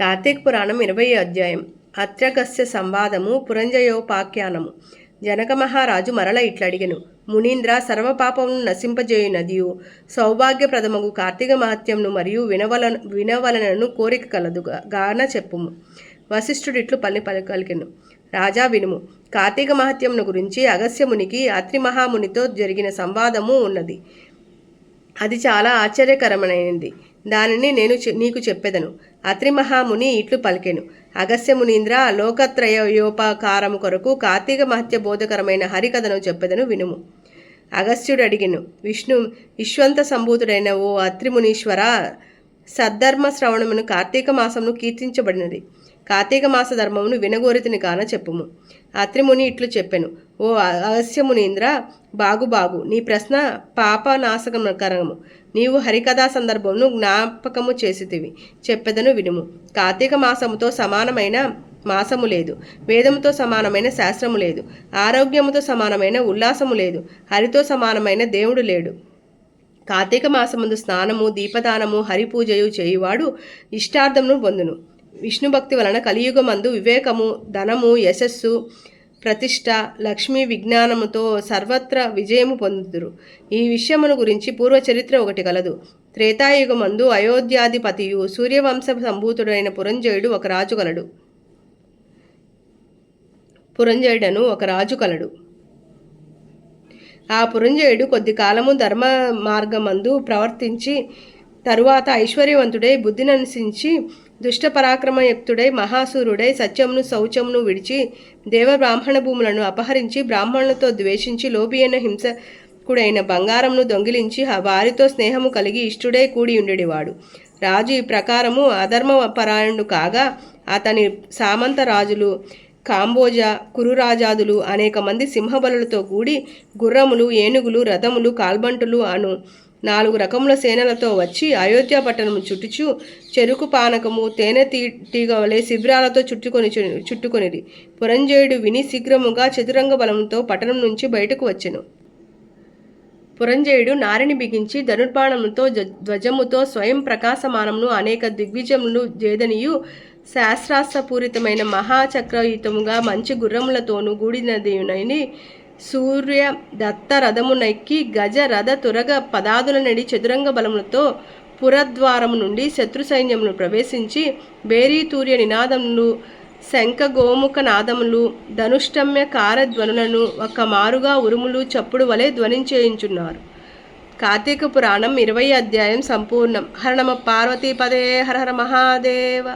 కార్తీక పురాణం ఇరవై అధ్యాయం. అత్రగస్య సంవాదము పురంజయోపాఖ్యానము. జనక మహారాజు మరల ఇట్లడిగను. మునీంద్ర సర్వపాపమును నశింపజేయు నదియు సౌభాగ్యప్రదమగు కార్తీక మహత్యంను మరియు వినవల వినవలనను కోరిక కలదు గాన చెప్పుము. వశిష్ఠుడిట్లు పల్లి పలికెను. రాజా వినుము. కార్తీక మహత్యమును గురించి అగస్యమునికి అత్రి మహామునితో జరిగిన సంవాదము ఉన్నది. అది చాలా ఆశ్చర్యకరమైనది. దానిని నేను నీకు చెప్పెదను. అత్రి మహాముని ఇట్లు పలికెను. అగస్య మునీంద్ర లోకత్రయోపకారము కొరకు కార్తీక మహత్య బోధకరమైన హరికథను చెప్పెదను వినుము. అగస్త్యుడు అడిగెను విష్ణు విశ్వంత సంభూతుడైన ఓ అత్రిమునీశ్వర సద్ధర్మ శ్రవణమును కార్తీక మాసమును కీర్తించబడినది. కార్తీక మాస ధర్మమును వినగోరితిని కాన చెప్పుము. అత్రిముని ఇట్లు చెప్పెను ఓ అగస్యమునీంద్ర బాగు బాగు నీ ప్రశ్న పాపనాశకరము నీవు హరికథా సందర్భమును జ్ఞాపకము చేసితివి. చెప్పెదను వినుము. కార్తీక మాసముతో సమానమైన మాసము లేదు. వేదముతో సమానమైన శాస్త్రము లేదు. ఆరోగ్యముతో సమానమైన ఉల్లాసము లేదు. హరితో సమానమైన దేవుడు లేడు. కార్తీక మాసముందు స్నానము దీపదానము హరిపూజయు చేయువాడు ఇష్టార్థమును పొందును. విష్ణు భక్తి వలన కలియుగమందు వివేకము ధనము యశస్సు ప్రతిష్ట లక్ష్మీ విజ్ఞానముతో సర్వత్ర విజయము పొందుదురు. ఈ విషయమును గురించి పూర్వ చరిత్ర ఒకటి కలదు. త్రేతాయుగమందు అయోధ్యాధిపతియు సూర్యవంశ సంభూతుడైన పురంజయుడు ఒక రాజు కలడు. పురంజయుడను ఒక రాజు కలడు. ఆ పురంజయుడు కొద్ది కాలము ధర్మ మార్గమందు ప్రవర్తించి తరువాత ఐశ్వర్యవంతుడై బుద్ధిననుసరించి దుష్ట పరాక్రమయుక్తుడై మహాసూరుడై సత్యమును శౌచమును విడిచి దేవ బ్రాహ్మణ భూములను అపహరించి బ్రాహ్మణులతో ద్వేషించి లోబి అయిన హింసకుడైన బంగారమును దొంగిలించి ఆ వారితో స్నేహము కలిగి ఇష్టుడై కూడి ఉండేవాడు రాజు ఈ ప్రకారము అధర్మ పరాయణుడు కాగా అతని సామంత రాజులు కాంబోజ కురురాజాదులు అనేక మంది సింహబలులతో కూడి గుర్రములు ఏనుగులు రథములు కాల్బంటులు అను నాలుగు రకముల సేనలతో వచ్చి అయోధ్య పట్టణము చుట్టుచు చెరుకు పానకము తేనె తీ తీగ వలె శిబిరాలతో చుట్టుకొని చుట్టుకొనిది పురంజయుడు విని శీఘ్రముగా చతురంగ బలముతో పట్టణం నుంచి బయటకు వచ్చెను. పురంజయుడు నారిని బిగించి ధనుర్బాణముతో ధ్వజముతో స్వయం ప్రకాశమానమును అనేక దిగ్విజములు జేదనియు శాస్త్రాస్త్రపూరితమైన మహాచక్రయుతముగా మంచి గుర్రములతోనూ గూడినదేయునని సూర్య దత్త రథమునెక్కి గజ రథ తురగ పదాదుల నడి చతురంగ బలములతో పురద్వారము నుండి శత్రు సైన్యమును ప్రవేశించి బేరీతూర్య నినాదములు శంఖగోముఖ నాదములు ధనుష్టమ్య కారధ్వనులను ఒక్క మారుగా ఉరుములు చప్పుడు వలె ధ్వనించేయించున్నారు. కార్తీక పురాణం ఇరవై అధ్యాయం సంపూర్ణం. హరణమ పార్వతీ పార్వతీపదే హర హర మహాదేవ.